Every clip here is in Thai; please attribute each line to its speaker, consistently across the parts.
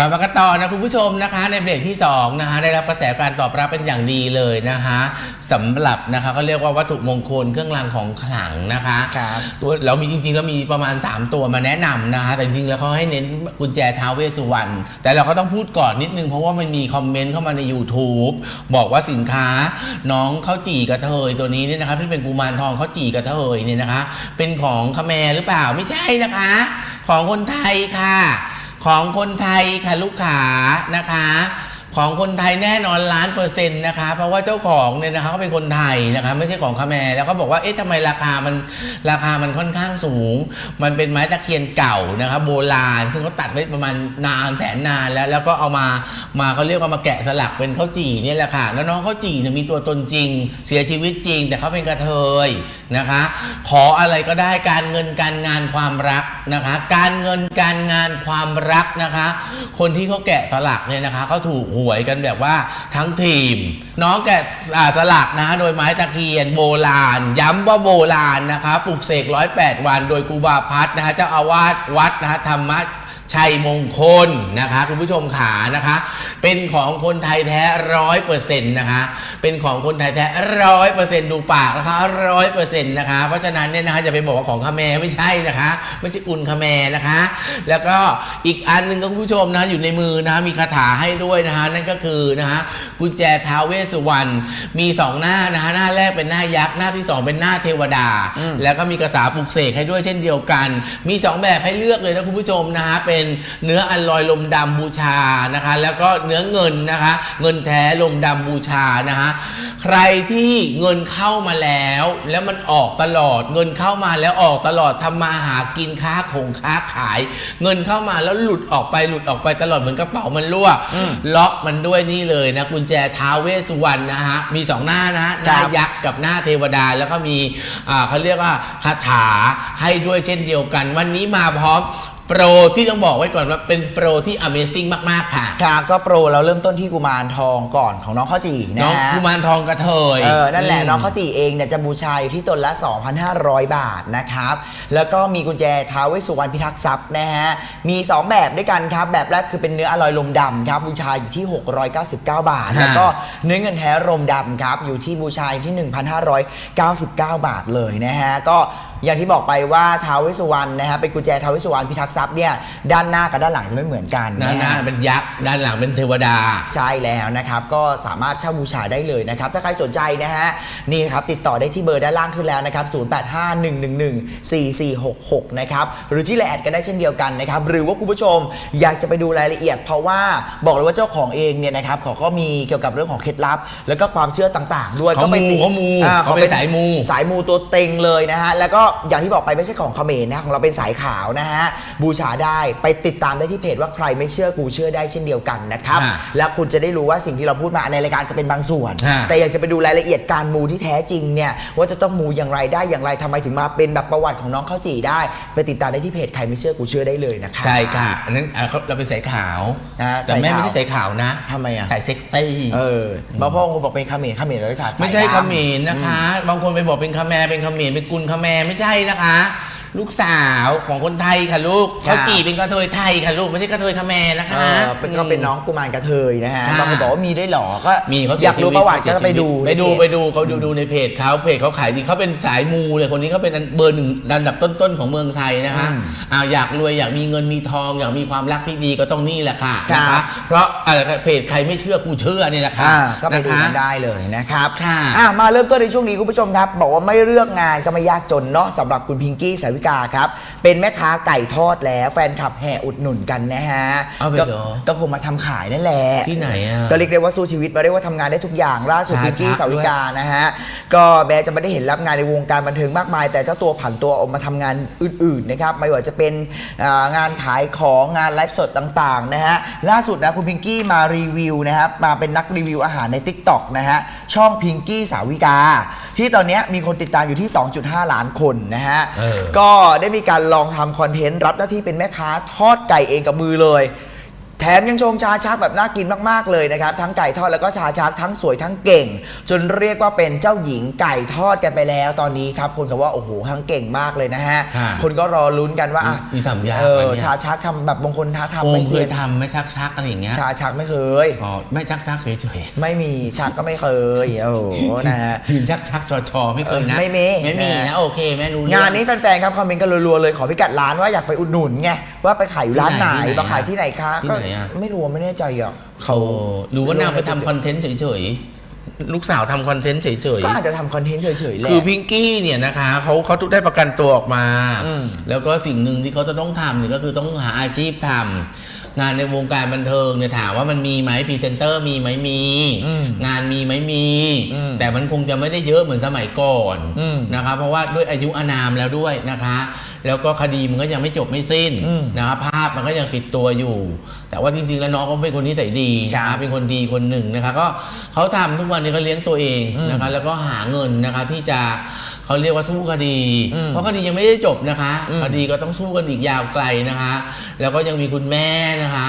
Speaker 1: มามากันต่อนะคุณผู้ชมนะคะ ในเบรกที่2นะคะได้รับกระแสการตอบรับเป็นอย่างดีเลยนะคะสำหรับนะคะเขาเรียกว่าวัตถุมงคลเครื่องรางของขลังนะคะ
Speaker 2: ครับ
Speaker 1: ตัวเรามีจริงๆแล้วมีประมาณ 3 ตัวมาแนะนำนะคะแต่จริงๆแล้วเขาให้เน้นกุญแจท้าวเวสสุวรรณแต่เราก็ต้องพูดก่อนนิดนึงเพราะว่ามันมีคอมเมนต์เข้ามาใน YouTube บอกว่าสินค้าน้องข้าวจี่กระเทยตัวนี้เนี่ยนะคะที่เป็นกุมารทองข้าวจี่กระเทยเนี่ยนะคะ เป็นของคแมร์หรือเปล่าไม่ใช่นะคะ ของคนไทยค่ะ ของคนไทยค่ะลูกค้านะคะ ของคนไทยแน่นอนล้านเปอร์เซ็นต์นะคะ เพราะว่าเจ้าของเนี่ยนะคะเขาเป็นคนไทยนะคะไม่ใช่ของคาแมร์แล้วก็บอกว่าเอ๊ะทำไมราคามันราคามันค่อนข้างสูง มันเป็นไม้ตะเคียนเก่านะคะโบราณ ซึ่งเขาตัดไว้ประมาณนานแสนนานแล้ว แล้วก็เอามามาเขาเรียกว่ามาแกะสลักเป็นข้าวจี่เนี่ยแหละค่ะแล้วน้องข้าวจี่เนี่ยมีตัวตนจริง เสียชีวิตจริง แต่เขาเป็นกระเทยนะคะ ขออะไรก็ได้การเงินการงานความรักนะคะ การเงินการงานความรักนะคะ คนที่เขาแกะสลักเนี่ยนะคะเขาถูกหววยกันแบบว่าทั้งทีม น้องแกะสลักนะ โดยไม้ตะเคียนโบราณ ย้ำว่าโบราณนะคะปลูกเสกร้อยแปดวัน โดยครูบาพัฒนะฮะเจ้าอาวาสวัดนะฮะธรรมะ ชัยมงคลนะคะคุณผู้ชมขานะคะ เป็นของคนไทยแท้ร้อยเปอร์เซ็นต์นะคะเป็นของคนไทยแท้ร้อยเปอร์เซ็นต์ดูปากนะคะร้อยเปอร์เซ็นต์นะคะเพราะฉะนั้นเนี่ยนะคะอย่าไปบอกว่าของคาแมร์ไม่ใช่นะคะ ไม่ใช่อุนคาแมร์นะคะ แล้วก็อีกอันหนึ่งก็คุณผู้ชมนะอยู่ในมือนะคะมีคาถาให้ด้วยนะคะนั่นก็คือนะคะ กุญแจท้าวเวสสุวรรณมีสองหน้านะคะหน้าแรกเป็นหน้ายักษ์หน้าที่สองเป็นหน้าเทวดา แล้วก็มีกระสาปลุกเสกให้ด้วยเช่นเดียวกัน มี2แบบให้เลือกเลยนะคุณผู้ชมนะคะเป็นเนื้ออันลอยลมดำบูชานะคะ แล้วก็เนื้อเงินนะคะ เงินแท้ลมดำบูชานะคะใครที่เงินเข้ามาแล้ว แล้วมันออกตลอด เงินเข้ามาแล้วออกตลอดทำมาหากินค้าของค้าขาย เงินเข้ามาแล้วหลุดออกไปหลุดออกไปตลอดเหมือนกระเป๋ามันรั่วล็อกมันด้วยนี่เลยนะกุญแจท้าวเวสสุวรรณนะฮะมีสองหน้านะหน้า
Speaker 2: ครับ
Speaker 1: ยักษ์กับหน้าเทวดาแล้วก็มีอ่าเขาเรียกว่าคาถาให้ด้วยเช่นเดียวกัน วันนี้มาพร้อม โปรที่ต้องบอกไว้ก่อนว่าเป็นโปรที่ Amazing มาก ๆ ค่ะ
Speaker 2: ครับก็โปรเราเริ่มต้นที่กุมารทองก่อนของน้องข้าวจี่นะ
Speaker 1: น้อง
Speaker 2: ฮะ
Speaker 1: กุมารทองกระเทย
Speaker 2: เออนั่นแหละ
Speaker 1: ม
Speaker 2: น้องข้าวจี่เองเนี่ยจะบูชาอยู่ที่ตนละ 2,500 บาทนะครับ แล้วก็มีกุญแจท้าวเวสสุวรรณพิทักษ์ทรัพย์นะฮะมี 2 แบบด้วยกันครับ แบบแรกคือเป็นเนื้ออลอยลมดำครับบูชาอยู่ที่ 699 บาทแล้วก็เนื้อเงินแท้ลมดำครับอยู่ที่บูชาอยู่ที่ 1,599 บาทเลยนะฮะก็ อย่างที่บอกไปว่าท้าวเวสสุวรรณนะฮะเป็นกุญแจท้าวเวสสุวรรณพิทักษ์ทรัพย์เนี่ยด้านหน้ากับด้านหลังจะไม่เหมือนกัน
Speaker 1: ด้าน
Speaker 2: นะ
Speaker 1: หน้า
Speaker 2: ฮะ
Speaker 1: เป็นยักษ์ด้านหลังเป็นเทวดา
Speaker 2: ใช่แล้วนะครับ ก็สามารถเช่าบูชาได้เลยนะครับ ถ้าใครสนใจนะฮะนี่ครับติดต่อได้ที่เบอร์ด้านล่างขึ้นแล้วนะครับ 0851114466 นะครับ หรือที่ไลน์แอดก็ได้เช่นเดียวกันนะครับ หรือว่าคุณผู้ชมอยากจะไปดูรายละเอียด เพราะว่าบอกเลยว่าเจ้าของเองเนี่ยนะครับเขาก็มีเกี่ยวกับเรื่องของเคล็ดลับ แล้วก็ความเชื่อต่าง ๆ ด้วย
Speaker 1: เขา
Speaker 2: ก็ไปติ
Speaker 1: มูเขามู
Speaker 2: อ่
Speaker 1: เขาเป็นสายมู
Speaker 2: สายมูตัวเต็งเลยนะฮะแล้วก็อย่างที่บอกไปไม่ใช่ของเขมรนะของเราเป็นสายขาวนะฮะบูชาได้ไปติดตามได้ที่เพจว่าใครไม่เชื่อกูเชื่อได้เช่นเดียวกันนะครับ
Speaker 1: อ่า
Speaker 2: แล้วคุณจะได้รู้ว่าสิ่งที่เราพูดมาในรายการจะเป็นบางส่วน
Speaker 1: อ่า
Speaker 2: แต่อยากจะไปดูรายละเอียดการมูที่แท้จริงเนี่ยว่าจะต้องมูอย่างไรได้อย่างไรทำไมถึงมาเป็นแบบประวัติของน้องข้าวจี่ได้ ไปติดตามได้ที่เพจใครไม่เชื่อกูเชื่อได้เลยนะครับ
Speaker 1: ใช่ค่ะอันนั้นอะเขาเราเป็นสายขาว
Speaker 2: อ่า
Speaker 1: แต่แม่
Speaker 2: สายขาว
Speaker 1: ไม่ใช่สายขาวนะ
Speaker 2: ทำไมอะ
Speaker 1: สายเซ็กซี่
Speaker 2: เออบางพ่อคงบอกเป็นเขมรเขมรแล้วจะสาย
Speaker 1: ไม่ใช่
Speaker 2: ดำ
Speaker 1: เขมรนะคะ บางคนไปบอกเป็นคาแมร์เป็นเขมรเป็นกุลคาแมร์ไม่ใช่นะคะ ลูกสาวของคนไทยค่ะลูก
Speaker 2: ครับ
Speaker 1: เขาจีเป็นกระเทยไทยค่ะลูกไม่ใช่กระเทยคาแมร์นะคะ
Speaker 2: เออเป็นก็เป็นน้องกุมารกระเทยนะฮะ
Speaker 1: ค่ะ
Speaker 2: บางคนบอกว่ามีได้วยเหรอก็
Speaker 1: มีเขาเสี
Speaker 2: อยากรู้
Speaker 1: ชี
Speaker 2: ประวัติ
Speaker 1: เขาเสีย
Speaker 2: ก็ไปดู
Speaker 1: ไปดู
Speaker 2: ในเพจ
Speaker 1: ไปดูเขาดูดูในเพจเขาเพจเขาขายดีเขาเป็นสายมูเลยคนนี้เขาเป็นอันเบอร์หนึ่งอันดับต้นๆของเมืองไทยนะคะ
Speaker 2: อืม
Speaker 1: อ่าอยากรวยอยากมีเงินมีทอง อยากมีความรักที่ดีก็ต้องนี่แหละค่ะ
Speaker 2: ครับ
Speaker 1: นะคะเพราะอะไรเพจใครไม่เชื่อกูเชื่อนี่แหละค่ะ
Speaker 2: อ่าก็ไปดูะกัน
Speaker 1: คะ
Speaker 2: ได้เลยนะครับ
Speaker 1: ค่ะ
Speaker 2: อะมาเริ่มต้นในช่วงนี้คุณผู้ชมครับ บอกว่าไม่เลือกงานก็ไม่ยากจนเนาะสำหรับคุณพิงกี้สาวิกาครับ เป็นแม่ค้าไก่ทอดแล้วแฟนคลับแห่อุดหนุนกันนะฮะ
Speaker 1: เอาไป
Speaker 2: ก็
Speaker 1: เหรอ
Speaker 2: ก็คงมาทำขายนั่นแหละ
Speaker 1: ที่ไหนอะ
Speaker 2: ก็เรียกได้ว่าสู้ชีวิตมาได้ว่าทำงานได้ทุกอย่างล่าสุด
Speaker 1: ชา
Speaker 2: พิงกี้
Speaker 1: ชัก
Speaker 2: สาวิกานะฮะ ก็แม้จะไม่ได้เห็นรับงานในวงการบันเทิงมากมาย แต่เจ้าตัวผันตัวออกมาทำงานอื่นๆนะครับไม่ว่าจะเป็นอ่างานขายของงานไลฟ์สดต่างๆนะฮะล่าสุดนะคุณพิงกี้มารีวิวนะครับมาเป็นนักรีวิวอาหารใน Tik t o อกนะฮะช่องพิงกี้สาวิกา ที่ตอนเนี้ยมีคนติดตามอยู่ที่ 2.5 ล้านคนนะฮะ
Speaker 1: เออ
Speaker 2: ก็ได้มีการลองทำคอนเทนต์รับหน้าที่เป็นแม่ค้าทอดไก่เองกับมือเลย แถมยังชงชาชักแบบน่ากินมาก ๆ เลยนะครับ ทั้งไก่ทอดแล้วก็ชาชักทั้งสวยทั้งเก่ง จนเรียกว่าเป็นเจ้าหญิงไก่ทอดกันไปแล้ว ตอนนี้ครับคนก็ว่าโอ้โหทั้งเก่งมากเลยนะฮะ
Speaker 1: ค่ะ
Speaker 2: คนก็รอลุ้นกันว่าอะ
Speaker 1: นี่ทำยาก
Speaker 2: เออ
Speaker 1: นะเนี่ย
Speaker 2: ชาชักทำแบบบางคนท้าทำ
Speaker 1: โอ
Speaker 2: ไม่
Speaker 1: มเค
Speaker 2: เซีย
Speaker 1: ย
Speaker 2: น
Speaker 1: ทำไหม่ชักชักๆอะไรอย่างเงี้ย
Speaker 2: ชาชักไม่เคย
Speaker 1: อ๋อไม่ชักชักๆเฉย
Speaker 2: ไม่มีชักก็ไม่เคยโอ้โหนะฮะ
Speaker 1: ๆยืนชักชักๆชอชอๆไม่เคยนะ
Speaker 2: ไม่มี
Speaker 1: ไม่มี
Speaker 2: นะ
Speaker 1: นะโอเคแม่รู้เรื่อง
Speaker 2: งานนี้แฟนๆครับคอมเมนต์กันรัวๆเลยขอพิกัดร้านว่าอยากไปอุดหนุนไงว่าไปขายอยู่ร้านไหน
Speaker 1: ที่ไหน
Speaker 2: มาขายที่ไหนคะ
Speaker 1: ที่
Speaker 2: ก็
Speaker 1: ไหนอะ
Speaker 2: ไม่รู้ไม่แน่ใจอะ
Speaker 1: เขาหรือว่านางไปทำคอนเทนต์เฉยๆ ลูกสาวทำคอนเทนต์เฉย
Speaker 2: ก็อาจจะทำคอนเทนต์เฉยๆแห
Speaker 1: ๆ
Speaker 2: ละ
Speaker 1: คือพิงกี้เนี่ยนะคะเขาเขาทุกได้ประกันตัวออกมา
Speaker 2: อืม
Speaker 1: แล้วก็สิ่งหนึ่งที่เขาจะต้องทำเนี่ยก็คือต้องหาอาชีพทำงานในวงการบันเทิงเนี่ยถามว่ามันมีไหมพรีเซนเตอร์มีไหมมี
Speaker 2: อืม
Speaker 1: งานมีไหมมี
Speaker 2: อืม
Speaker 1: แต่มันคงจะไม่ได้เยอะเหมือนสมัยก่อน
Speaker 2: อืม
Speaker 1: นะคะเพราะว่าด้วยอายุอานามแล้วด้วยนะคะแล้วก็คดีมันก็ยังไม่จบไม่สิ้น
Speaker 2: อืม
Speaker 1: นะคะภาพมันก็ยังติดตัวอยู่ แต่ว่าจริงๆ แล้วน้องก็เป็นคนนิสัยดี
Speaker 2: ครับ
Speaker 1: นะคะเป็นคนดีคนหนึ่งนะคะก็เขาทำทุกวันนี้ก็เลี้ยงตัวเองนะคะแล้วก็หาเงินนะคะที่จะเขาเรียกว่าสู้คดี
Speaker 2: อืม
Speaker 1: เพราะคดียังไม่ได้จบนะคะ
Speaker 2: อืม
Speaker 1: คดีก็ต้องสู้กันอีกยาวไกลนะคะ แล้วก็ยังมีคุณแม่นะคะ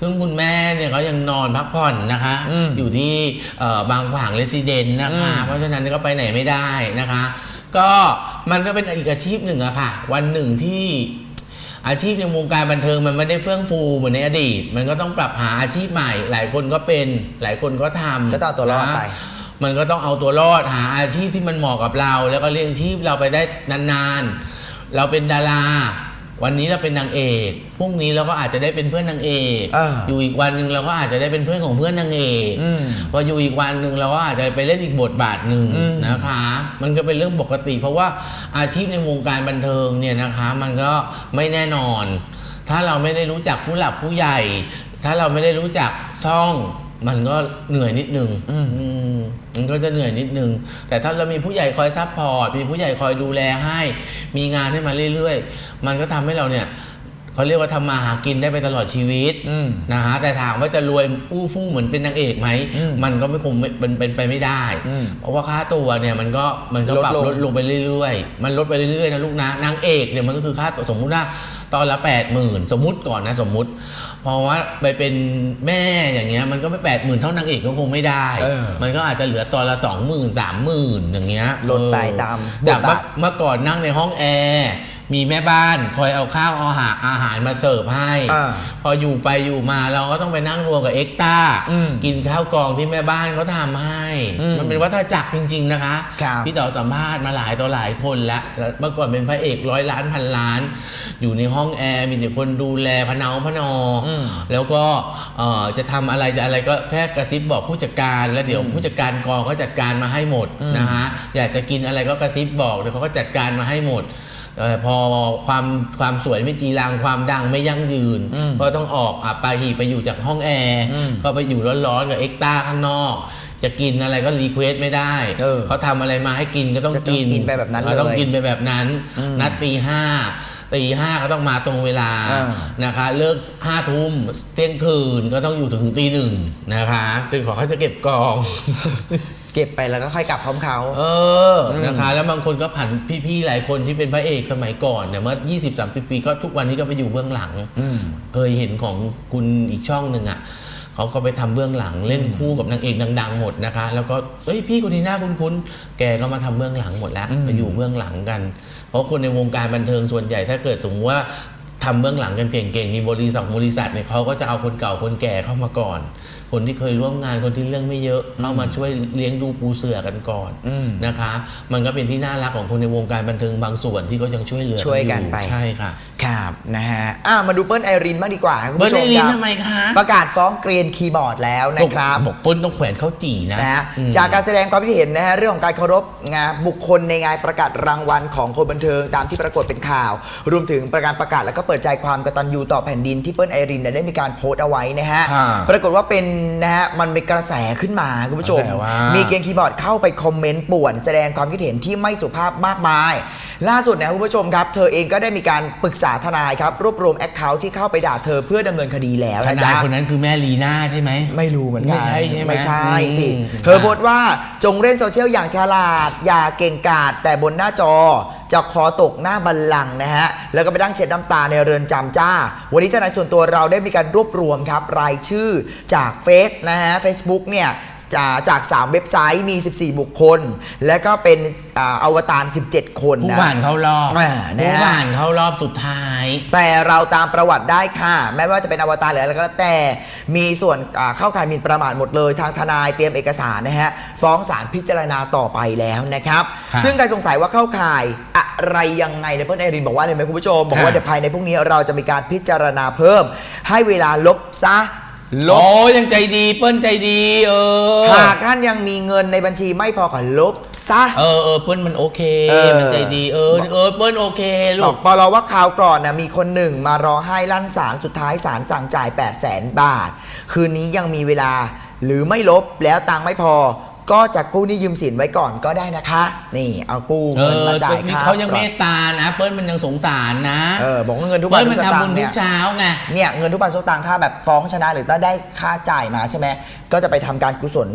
Speaker 1: ซึ่งคุณแม่เนี่ยก็ยังนอนพักผ่อนนะคะ
Speaker 2: อืม
Speaker 1: อยู่ที่เอ่อบางขวางเรสซิเดนต์นะคะ
Speaker 2: อืม
Speaker 1: เพราะฉะนั้นก็ไปไหนไม่ได้นะคะ ก็มันก็เป็นอีกอาชีพหนึ่งอะค่ะ วันหนึ่งที่อาชีพในวงการบันเทิงมันไม่ได้เฟื่องฟูเหมือนในอดีต มันก็ต้องปรับหาอาชีพใหม่ หลายคนก็เป็นหลายคนก็ทำ
Speaker 2: ก็ต้องเอาตัวรอดไป
Speaker 1: นะมันก็ต้องเอาตัวรอดหาอาชีพที่มันเหมาะกับเรา แล้วก็เลี้ยงชีพเราไปได้นานๆ เราเป็นดารา วันนี้เราเป็นนางเอกพรุ่งนี้เราก็อาจจะได้เป็นเพื่อนนางเอก
Speaker 2: อ่า
Speaker 1: อยู่อีกวันหนึ่งเราก็อาจจะได้เป็นเพื่อนของเพื่อนนางเอก
Speaker 2: อืม
Speaker 1: พออยู่อีกวันหนึ่งเราก็อาจจะไปเล่นอีกบทบาทหนึ่ง
Speaker 2: อืม
Speaker 1: นะคะ มันก็เป็นเรื่องปกติ เพราะว่าอาชีพในวงการบันเทิงเนี่ยนะคะ มันก็ไม่แน่นอน ถ้าเราไม่ได้รู้จักผู้หลักผู้ใหญ่ ถ้าเราไม่ได้รู้จักช่องมันก็เหนื่อยนิดนึงอืมมันก็จะเหนื่อยนิดนึง แต่ถ้าเรามีผู้ใหญ่คอยซัพพอร์ต มีผู้ใหญ่คอยดูแลให้ มีงานให้มาเรื่อยๆ มันก็ทำให้เราเนี่ยเขาเรียกว่าทำมาหากินได้ไปตลอดชีวิต
Speaker 2: อืม
Speaker 1: นะฮะแต่ถามว่าจะรวยอู้ฟู่เหมือนเป็นนางเอกไหม
Speaker 2: อืม
Speaker 1: มันก็ไม่คงไม่เป็นเป็นไปไม่ได้
Speaker 2: อืม
Speaker 1: เพราะว่าค่าตัวเนี่ยมันก็มันก็
Speaker 2: ลด
Speaker 1: ปรับ
Speaker 2: ลง
Speaker 1: ลดลงไปเรื่อยๆ มันลดไปเรื่อยๆนะลูกนะนางเอกเนี่ยมันก็คือค่าตัวสมมุติว่า ตอนละแปดหมื่นสมมุติก่อนนะสมมุติ เพราะว่าไปเป็นแม่อย่างเงี้ยมันก็ไม่แปดหมื่นเท่านางเอกก็คงไม่ได้
Speaker 2: เออ
Speaker 1: มันก็อาจจะเหลือตอนละสองหมื่นสามหมื่นอย่างเงี้ย
Speaker 2: ลดไป
Speaker 1: เออ
Speaker 2: ตาม
Speaker 1: จาก
Speaker 2: บทบาท
Speaker 1: เมื่อก่อนนั่งในห้องแอร์ มีแม่บ้านคอยเอาข้าวเอาอาหารอาหารมาเสิร์ฟให้
Speaker 2: อ่า
Speaker 1: พออยู่ไปอยู่มาเราก็ต้องไปนั่งรวมกับเอ็กต้า
Speaker 2: อืม
Speaker 1: กินข้าวกล่องที่แม่บ้านเขาทำให้
Speaker 2: อืม
Speaker 1: มันเป็นวัฏจักรจริง ๆ นะคะ
Speaker 2: ครับ
Speaker 1: พี่ต่อสัมภาษณ์มาหลายต่อหลายคนแล้วแล้วเมื่อก่อนเป็นพระเอกร้อยล้านพันล้าน อยู่ในห้องแอร์มีแต่คนดูแลพะเนาพะนออ
Speaker 2: ม
Speaker 1: แล้วก็เอ่อจะทำอะไรจะอะไรก็แค่กระซิบบอกผู้จัดการ แล้วเดี๋ยวผู้จัดการกองเขาจัดการมาให้หมดนะฮะอยากจะกินอะไรก็กระซิบบอกเดี๋ยวเขาก็จัดการมาให้หมด เออพอความความสวยไม่จีรังความดังไม่ยั่งยืน
Speaker 2: อืม
Speaker 1: ก็ต้องออกอับปาหีไปอยู่จากห้องแอร์
Speaker 2: อืม
Speaker 1: ก็ไปอยู่ร้อนๆกับเอ็กต้าข้างนอก จะกินอะไรก็รีเควสไม่ได้
Speaker 2: เออ
Speaker 1: เขาทำอะไรมาให้กินก็ต้อง
Speaker 2: จะต้อง
Speaker 1: กิน
Speaker 2: กินไปแบบนั้น
Speaker 1: ราต้อง
Speaker 2: เลย
Speaker 1: กินไปแบบนั้น
Speaker 2: อืม
Speaker 1: นัดตีห้าตีห้าก็ต้องมาตรงเวลา
Speaker 2: อ่า
Speaker 1: นะคะ เลิกห้าทุ่มเที่ยงคืนก็ต้องอยู่ถึงตีหนึ่งนะคะจนกว่าเขาจะเก็บกอง
Speaker 2: เก็บไปแล้วก็ค่อยกลับพร้อมเขา
Speaker 1: เออนะคะ แล้วบางคนก็ผันพี่ๆหลายคนที่เป็นพระเอกสมัยก่อนเนี่ยเมื่อ 20-30 ปีก็ทุกวันนี้ก็ไปอยู่เบื้องหลัง
Speaker 2: อืม
Speaker 1: เคยเห็นของคุณอีกช่องหนึ่งอะเขาก็ไปทำเบื้องหลังเล่นคู่กับนางเอกดัง ๆ หมดนะคะ แล้วก็เอ้ยพี่คนนี้หน้าคุ้นๆแกก็มาทำเบื้องหลังหมดแล้ว
Speaker 2: อืม
Speaker 1: ไปอยู่เบื้องหลังกัน เพราะคนในวงการบันเทิงส่วนใหญ่ถ้าเกิดสมมติว่าทำเบื้องหลังกันเก่งๆมีบริษัทบริษัทเนี่ยเขาก็จะเอาคนเก่าคนแก่เข้ามาก่อน คนที่เคยร่วมงานคนที่เรื่องไม่เยอะเข้ามาช่วยเลี้ยงดูปูเสือกันก่อน
Speaker 2: อืม
Speaker 1: นะคะ มันก็เป็นที่น่ารักของคนในวงการบันเทิงบางส่วนที่เขายังช่วยเหลือ
Speaker 2: ช่วยกัน
Speaker 1: อยู่
Speaker 2: ไป
Speaker 1: ใช่ค่ะ
Speaker 2: ครับนะฮะอะมาดูเปิ้ลไอรินบ้างดีกว่าคุณ
Speaker 1: เบอร์
Speaker 2: ผู้ช
Speaker 1: ได้
Speaker 2: ม
Speaker 1: ลิน
Speaker 2: ครับ
Speaker 1: ทำไมคะ
Speaker 2: ประกาศฟ้องเกรียนคีย์บอร์ดแล้วนะครับ
Speaker 1: บอกเปิ้ลต้องแขวนข้าวจี่นะ
Speaker 2: นะฮะ
Speaker 1: อืม
Speaker 2: จากการแสดงความคิดเห็นนะฮะเรื่องของการเคารพงานบุคคลในงานประกาศรางวัลของคนบันเทิงตามที่ปรากฏเป็นข่าว รวมถึงประการประกาศแล้วก็เปิดใจความกตัญญูต่อแผ่นดินที่เปิ้ลไอรินเนี่ยได้มีการโพสต์เอาไว้นะฮะ
Speaker 1: ค่ะ
Speaker 2: ปรากฏว่าเป็นนะฮะมันเป็นกระแสขึ้นมาคุณผู้ชม
Speaker 1: กระแสว่ามี
Speaker 2: มีเกรียนคีย์บอร์ดเข้าไปคอมเมนต์ป่วน แสดงความคิดเห็นที่ไม่สุภาพมากมาย ล่าสุดนะคุณผู้ชมครับ เธอเองก็ได้มีการปรึกษาทนายครับ รวบรวมแอคเคาท์ที่เข้าไปด่าเธอเพื่อดำเนินคดีแล้ว
Speaker 1: ท
Speaker 2: นะ
Speaker 1: นา
Speaker 2: จ๊ะ
Speaker 1: ยคนนั้นคือแม่ลีน่าใช่ไหม
Speaker 2: ไม่รู้เหมือนกัน
Speaker 1: ไม่ใช่ใช่ไหม
Speaker 2: ไม่ใช่สิ
Speaker 1: อืม
Speaker 2: เธอโพสต์ว่าจงเล่นโซเชียลอย่างฉลาด อย่าเก่งกาจแต่บนหน้าจอ จะคอตกหน้าบัลลังก์นะฮะแล้วก็ไปนั่งเช็ดน้ำตาในเรือนจำจ้า วันนี้ทนายส่วนตัวเราได้มีการรวบรวมครับรายชื่อจากเฟซนะฮะ Facebook เนี่ยจากจาก 3 เว็บไซต์มี 14 บุคคล แล้วก็เป็นอ่าอวตาร 17 คน
Speaker 1: ผู้
Speaker 2: นะ
Speaker 1: ผ่านเข้ารอบ
Speaker 2: อ่านะฮะ
Speaker 1: ผู้ผ่านเข้ารอบสุดท้าย
Speaker 2: แต่เราตามประวัติได้ค่ะ แม้ว่าจะเป็นอวตารหรืออะไรก็แล้วแต่มีส่วนอ่าเข้าข่ายหมิ่นประมาทหมดเลยทางทนายเตรียมเอกสารนะฮะฟ้องศาลพิจารณาต่อไปแล้วนะครับ
Speaker 1: ครับ
Speaker 2: ซึ่งใครสงสัยว่าเข้าข่าย อะไรยังไงเนี่ยเพื่อนไอรินบอกว่าเลยไหมคุณผู้ชม บอกว่า
Speaker 1: ค่ะ
Speaker 2: เดี๋ยวภายในพรุ่งนี้เราจะมีการพิจารณาเพิ่ม ให้เวลาลบซะล
Speaker 1: โอ้
Speaker 2: บ
Speaker 1: ยังใจดีเปิ้ลใจดีเออ
Speaker 2: หากท่านยังมีเงินในบัญชีไม่พอก็ลบซะ
Speaker 1: เออเออเปิ้ลมันโอเค
Speaker 2: เออ
Speaker 1: มันใจดีเออเออเปิ้ลโอเคลู
Speaker 2: บอกกปลว่าคราวก่อนนะมีคนหนึ่งมารอให้ลั่นศาลสุดท้ายศาลสั่งจ่าย 8 0 0แสนบาท คืนนี้ยังมีเวลาหรือไม่ลบแล้วตังค์ไม่พอ ก็จะกู้หนี้ยืมสินไว้ก่อนก็ได้นะคะ นี่เอากู้
Speaker 1: เอ
Speaker 2: เงิน
Speaker 1: อ
Speaker 2: มาจ่าย
Speaker 1: นี่
Speaker 2: ค่า
Speaker 1: เขายัง
Speaker 2: ปรับ
Speaker 1: เมตตานะ เปิ้ลมันยังสงสารนะ
Speaker 2: เออบอกว่าเงินทุกบา
Speaker 1: เปิ้
Speaker 2: ท
Speaker 1: ล
Speaker 2: ทุ
Speaker 1: มัน
Speaker 2: กส
Speaker 1: ทำ
Speaker 2: ตา
Speaker 1: บุ
Speaker 2: ง
Speaker 1: ญ
Speaker 2: ค์
Speaker 1: ทุ
Speaker 2: เนี่
Speaker 1: ก
Speaker 2: ย
Speaker 1: เช้าไง
Speaker 2: เนี่ยเงินทุกบาททุกสตางค์ถ้าแบบฟ้องชนะหรือถ้าได้ค่าจ่ายมาใช่ไหมก็จะไปทำการกุศล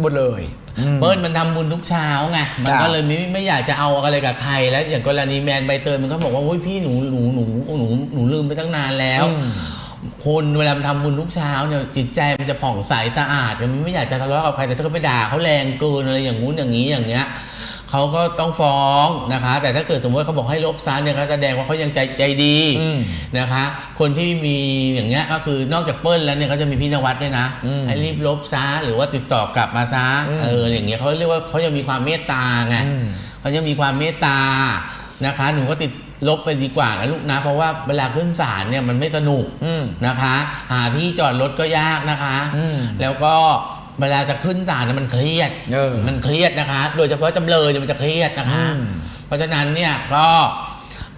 Speaker 2: หมดเลย
Speaker 1: เปิ้ลมันทำบุญทุกเช้าไง มัน
Speaker 2: จ้ะ
Speaker 1: ก็เลยไม่ไม่อยากจะเอาอะไรกับใคร แล้วอย่างกรณีแมนใบเตยมันก็บอกว่าโอ้ยพี่หนูหนูหนูหนูหนูลืมไปตั้งนานแล้ว คนเวลามันทำบุญทุกเช้าเนี่ยจิตใจมันจะผ่องใสสะอาดมันไม่อยากจะทะเลาะกับใครแต่ถ้าเขาไปด่าเขาแรงเกินอะไรอย่างงู้นอย่างนี้อย่างเงี้ยเขาก็ต้องฟ้องนะคะ แต่ถ้าเกิดสมมติว่าเขาบอกให้ลบซะเนี่ยเขาแสดงว่าเขายังใจใจดี
Speaker 2: อืม
Speaker 1: นะคะ คนที่มีอย่างเงี้ยก็คือนอกจากเปิ้ลแล้วเนี่ยก็จะมีพี่นวัดด้วยนะ
Speaker 2: อืม
Speaker 1: ให้รีบลบซะหรือว่าติดต่อกลับมาซะ
Speaker 2: อืม
Speaker 1: เอออย่างเงี้ยเขาเรียกว่าเขายังมีความเมตตาไง
Speaker 2: อืม
Speaker 1: เขายังมีความเมตตานะคะ หนูก็ติด ลบไปดีกว่านะลูกนะ เพราะว่าเวลาขึ้นศาลเนี่ยมันไม่สนุก
Speaker 2: อืม
Speaker 1: นะคะ หาที่จอดรถก็ยากนะคะ
Speaker 2: อืม
Speaker 1: แล้วก็เวลาจะขึ้นศาลเนี่ยมันเครียด
Speaker 2: เออ
Speaker 1: มันเครียดนะคะ โดยเฉพาะจำเลยเนี่ยมันจะเครียดนะคะ
Speaker 2: อืม
Speaker 1: เพราะฉะนั้นเนี่ยก็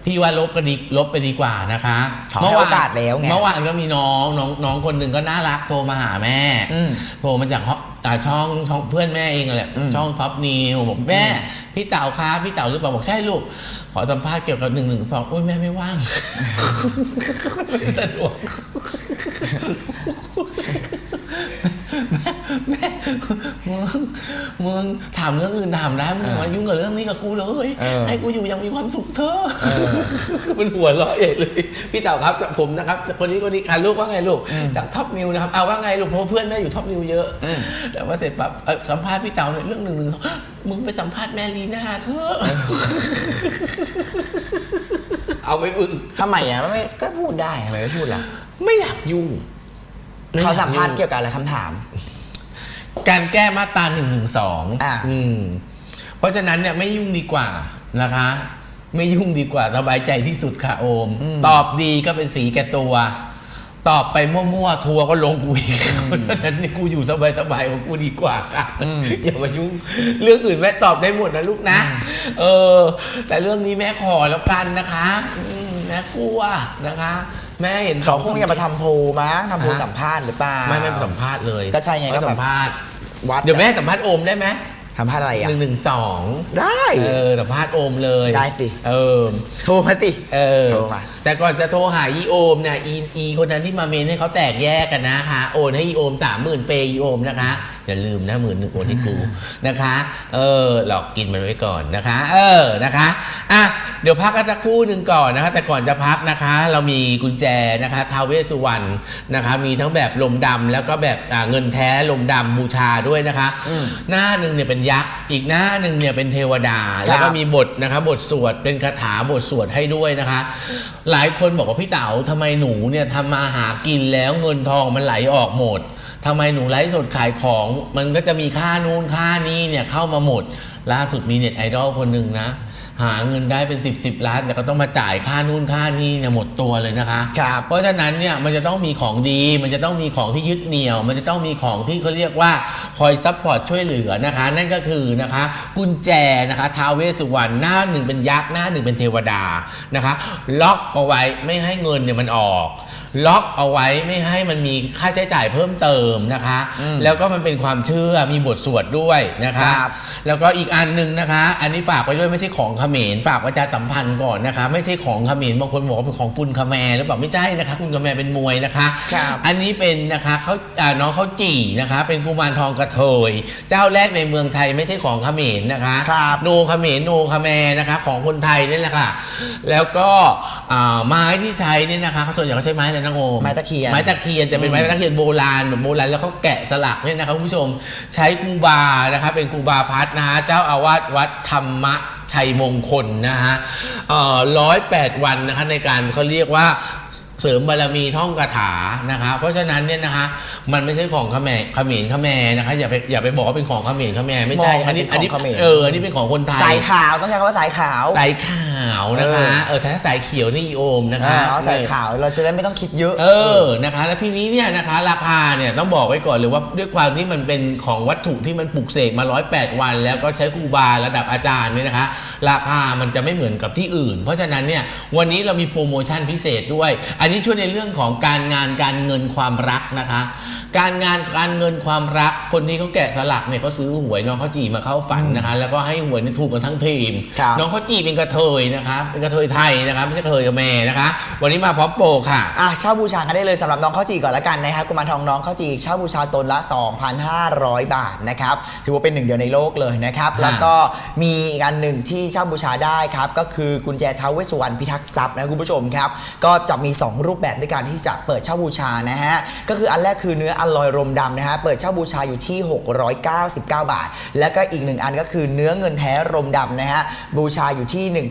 Speaker 1: พี่ว่าลบก็ดีลบไปดีกว่านะคะ
Speaker 2: ขอให้โอกาสแล้วไง
Speaker 1: เมื่อวานก็มีน้องน้องน้องคนหนึ่งก็น่ารักโทรมาหาแม่
Speaker 2: อืม
Speaker 1: โทรมาจากห้อง อ่าช่องช่องเพื่อนแม่เองแหละ
Speaker 2: อืม
Speaker 1: ช่องท็อปนิวบอกแม่ พี่เต๋าครับพี่เต๋าหรือเปล่าบอกใช่ลูก ขอสัมภาษณ์เกี่ยวกับหนึ่งหนึ่งสองอุ้ยแม่ไม่ว่างไม่สะดวกแม่แม่มึงมึงถามเรื่องอื่นถามได้มึงอย่ามายุ่งกับเรื่องนี้กับกูเลย
Speaker 2: เออ
Speaker 1: ให้กูอยู่อยังมีความสุขเถอะมันหัวเราะเองเลยพี่เต๋าครับผมนะครับคนนี้คนนี้ค่ะลูกว่าไงลูกจากท็อปนิวนะครับเอาว่าไงลูกเพราะว่าเพื่อนแม่อยู่ท็อปนิวเยอะแต่ว่าเสร็จปั๊บเอ่อสัมภาษณ์พี่เต๋าในอยเรื่องหนึ่งหนึ่งสองมึงไปสัมภาษณ์แม่ลีน่าเถอะเอาไหมมึง
Speaker 2: ทำไมอะไม่ก็พูดได้ทำไมไม่พูดล่ะ
Speaker 1: ไม่อยากยุ่ง
Speaker 2: เขาสัมภาษณ์
Speaker 1: ไอย
Speaker 2: เกี่ยวกับอะไรคำถาม
Speaker 1: การแก้มาตราหนึ่งหนึ่งสอง
Speaker 2: อะ
Speaker 1: เพราะฉะนั้นเนี่ยไม่ยุ่งดีกว่านะคะ ไม่ยุ่งดีกว่าสบายใจที่สุดค่ะโอม ตอบดีก็เป็นสีแก่ตัว ตอบไปมั่วๆ ทัวร์ก็ลงกูอีกเพราะฉะนั้นเนี่ยกูอยู่สบายๆของกูดีกว่าค่ะอย่ามายุ่งเรื่องอื่นแม่ตอบได้หมดนะลูกนะ เออ แต่เรื่องนี้แม่ขอแล้วกันนะคะอืมแม่กลัวนะคะ แม่เห็น
Speaker 2: เขาคงจะมาทำโพลมั้งทำโพล
Speaker 1: ฮะ
Speaker 2: สัมภาษณ์หรือเปล่า
Speaker 1: ไม่ไม่สัมภาษณ์เลย
Speaker 2: ก็ใช่ไงก็
Speaker 1: เขา
Speaker 2: แบบ
Speaker 1: สัมภาษณ์
Speaker 2: วัด
Speaker 1: เดี๋ยวแม่สัมภาษณ์โอมได้ไหม
Speaker 2: สัมภาษณ์อะไร
Speaker 1: ห
Speaker 2: อะ
Speaker 1: นึ่งหนึ่งสอง
Speaker 2: ได้
Speaker 1: เออสัมภาษณ์โอมเลย
Speaker 2: ได้สิ
Speaker 1: เออ
Speaker 2: โทรมาสิ
Speaker 1: เออ
Speaker 2: โทรมา
Speaker 1: แต่ก่อนจะโทรหาอีโอมเนี่ยอีอีคนนั้นที่มาเมนให้เขาแตกแยกกันนะคะ โอนให้อีโอมสามหมื่นเปย์อีโอมนะคะอย่าลืมนะหมื่นหนึ่งโอนให้กูนะคะ เออหลอกกินมันไว้ก่อนนะคะ เออนะคะอะเดี๋ยวพักกันสักครู่หนึ่งก่อนนะคะ แต่ก่อนจะพักนะคะ เรามีกุญแจนะคะท้าวเวสสุวรรณนะคะ มีทั้งแบบลมดำแล้วก็แบบอ่าเงินแท้ลมดำบูชาด้วยนะคะ หน้าหนึ่งเนี่ยเป็นยักษ์อีกหน้าหนึ่งเนี่ยเป็นเทวดา แล้วก็มีบทนะคะบทสวดเป็นคาถาบทสวดให้ด้วยนะคะ หลายคนบอกว่าพี่เต๋าทำไมหนูเนี่ยทำมาหากินแล้วเงินทองมันไหลออกหมด ทำไมหนูไลฟ์สดขายของ มันก็จะมีค่านู่นค่านี้เนี่ยเข้ามาหมด ล่าสุดมีเน็ตไอดอลคนหนึ่งนะ หาเงินได้เป็น 10บสล้านแต่ก็ต้องมาจ่ายค่านู่นค่านี้เนี่ยหมดตัวเลยนะคะ
Speaker 2: ครับ
Speaker 1: เพราะฉะนั้นเนี่ยมันจะต้องมีของดี มันจะต้องมีของที่ยึดเหนี่ยว มันจะต้องมีของที่เขาเรียกว่าคอยซัพพอร์ตช่วยเหลือนะคะ นั่นก็คือนะคะกุญแจนะคะท้าวเวสสุวรรณหน้าหนึ่งเป็นยักษ์หน้าหนึ่งเป็นเทวดานะคะ ล็อกเอาไว้ไม่ให้เงินเนี่ยมันออก ล็อกเอาไว้ไม่ให้มันมีค่าใช้จ่ายเพิ่มเติมนะคะแล้วก็มันเป็นความเชื่อมีบทสวดด้วยนะคะ
Speaker 2: ครับ
Speaker 1: แล้วก็อีกอันหนึ่งนะคะ อันนี้ฝากไปด้วยไม่ใช่ของเขมรฝากประชาสัมพันธ์ก่อนนะคะ ไม่ใช่ของเขมรบางคนบอกว่าเป็นของกุลคแมรหรือเปล่าไม่ใช่นะคะกุลคแมรเป็นมวยนะคะ
Speaker 2: ครับ
Speaker 1: อันนี้เป็นนะคะเขาอ่าน้องเขาจี่นะคะ เป็นกุมารทองกระเทย เจ้าแรกในเมืองไทยไม่ใช่ของเขมรนะคะ
Speaker 2: ครับ
Speaker 1: โนเขมรโนเขแมรนะคะ ของคนไทยนี่แหละค่ะ แล้วก็อ่าไม้ที่ใช้เนี่ยนะคะเขาส่วนใหญ่เขาใช้ไม้อะไรนะโงม
Speaker 2: ไม้ตะเคียน
Speaker 1: ไม้ตะเคียนแต่เป็นไม้ตะเคียนโบราณแบบโบราณแล้วเขาแกะสลักเนี่ยนะครับคุณผู้ชมใช้ครูบานะคะเป็นครูบาพัฒนะฮะเจ้าอาวาสวัดธรรมชัยมงคลนะฮะร้อยแปดวันนะคะในการเขาเรียกว่าเสริมบารมีท่องคาถานะคะเพราะฉะนั้นเนี่ยนะคะมันไม่ใช่ของเขมรเขมรเขมรนะคะอย่าไปอย่าไปบอกว่าเป็นของเขมรเขมรไม่ใช่
Speaker 2: มองว่า
Speaker 1: อันนี้
Speaker 2: เป็น
Speaker 1: อันนี้
Speaker 2: ของเขมร
Speaker 1: เอออันนี้เป็นของคนไทย
Speaker 2: สายขาวต้องใช้คำว่าสายขาว
Speaker 1: สายขาวนะคะเออถ้าสายเขียวนี่อีโอมนะคะ
Speaker 2: อ่าเอาสายขาวเราจะได้ไม่ต้องคิดเยอะ
Speaker 1: เออนะคะ แล้วทีนี้เนี่ยนะคะ ราคาเนี่ยต้องบอกไว้ก่อนเลยว่าด้วยความที่มันเป็นของวัตถุที่มันปลูกเสกมา 108 วัน แล้วก็ใช้ครูบาระดับอาจารย์เนี่ยนะคะ ราคามันจะไม่เหมือนกับที่อื่น เพราะฉะนั้นเนี่ยวันนี้เรามีโปรโมชั่นพิเศษด้วย อันนี้ช่วยในเรื่องของการงานการเงินความรักนะคะ การงานการเงินความรักคนที่เขาแกะสลักเนี่ยเขาซื้อหวยน้องเขาจีมาเข้าฝันนะคะ แล้วก็ให้หวยเนี่ยถูกกันทั้งทีม
Speaker 2: ครับ
Speaker 1: น้องเขาจีเป็นกระเทยนะคะเป็นกระเทยไทยนะคะไม่ใช่กระเทยกับแม่นะคะ วันนี้มาพร้อมโปรค่ะ
Speaker 2: อะเช่าบูชากันได้เลยสำหรับน้องข้าวจีก่อนละกันนะครับกุมารทองน้องข้าวจีเช่าบูชาตนละ 2,500 บาทนะครับถือว่าเป็นหนึ่งเดียวในโลกเลยนะครับ
Speaker 1: ค่ะ
Speaker 2: แล้วก็มีอีกอันหนึ่งที่เช่าบูชาได้ครับ ก็คือกุญแจท้าวเวสสุวรรณพิทักษ์ทรัพย์นะคุณผู้ชมครับ ก็จะมี 2 รูปแบบในการที่จะเปิดเช่าบูชานะฮะก็คืออันแรกคือเนื้ออลลอยรมดำนะฮะเปิดเช่าบูชาอยู่ที่ 699 บาท แล้วก็อีกหนึ่งอันก็คือเนื้อเงินแท้รมดำนะฮะบูชาอยู่ที่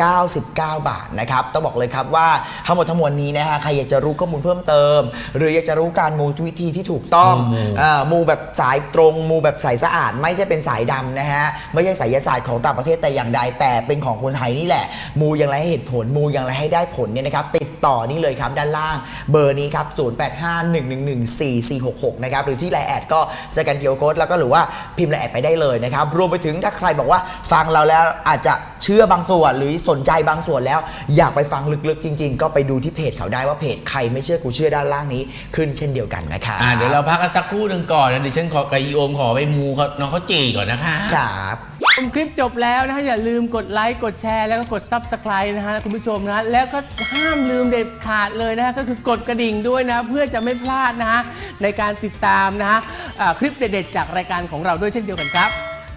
Speaker 2: 1,599 บาทนะครับต้องบอกเลยครับว่าทั้งหมดทั้งมวลนี้นะฮะใครอยากจะรู้ข้อมูลเพิ่มเติม หรืออยากจะรู้การมูวิธีที่ถูกต้อง
Speaker 1: มู
Speaker 2: เอ่อมูแบบสายตรงมูแบบสายสะอาด ไม่ใช่เป็นสายดำนะฮะไม่ใช่สายศาสตร์ของต่างประเทศแต่อย่างใดแต่เป็นของคนไทยนี่แหละ มูอย่างไรให้เหตุผลมูอย่างไรให้ได้ผลเนี่ยนะครับติดต่อนี่เลยครับด้านล่างเบอร์นี้ครับ14466 นะครับ หรือที่ไลน์แอดก็สแกนเคียวโค้ดแล้วก็หรือว่าพิมพ์ไลน์แอดไปได้เลยนะครับ รวมไปถึงถ้าใครบอกว่าฟังเราแล้วอาจจะเชื่อบางส่วนหรือสนใจบางส่วนแล้ว อยากไปฟังลึกๆ จริง ๆ ก็ไปดูที่เพจเขาได้ว่าเพจใครไม่เชื่อกูเชื่อด้านล่างนี้ขึ้นเช่นเดียวกันนะครับ
Speaker 1: อ่าเดี๋ยวเราพักกันสักครู่หนึ่งก่อนนะเดี๋ยวฉันขอกับอีโอมขอไปมูเขาน้องเขาจีก่อนนะคะ
Speaker 2: ครับ
Speaker 3: ชมคลิปจบแล้วนะฮะอย่าลืมกดไลค์กดแชร์แล้วก็กด Subscribe นะฮะคุณผู้ชมนะฮะแล้วก็ห้ามลืมเด็ดขาดเลยนะฮะก็คือกดกระดิ่งด้วยนะเพื่อจะไม่พลาดนะฮะในการติดตามนะฮะอ่าคลิปเด็ดๆจากรายการของเราด้วยเช่นเดียวกันครับ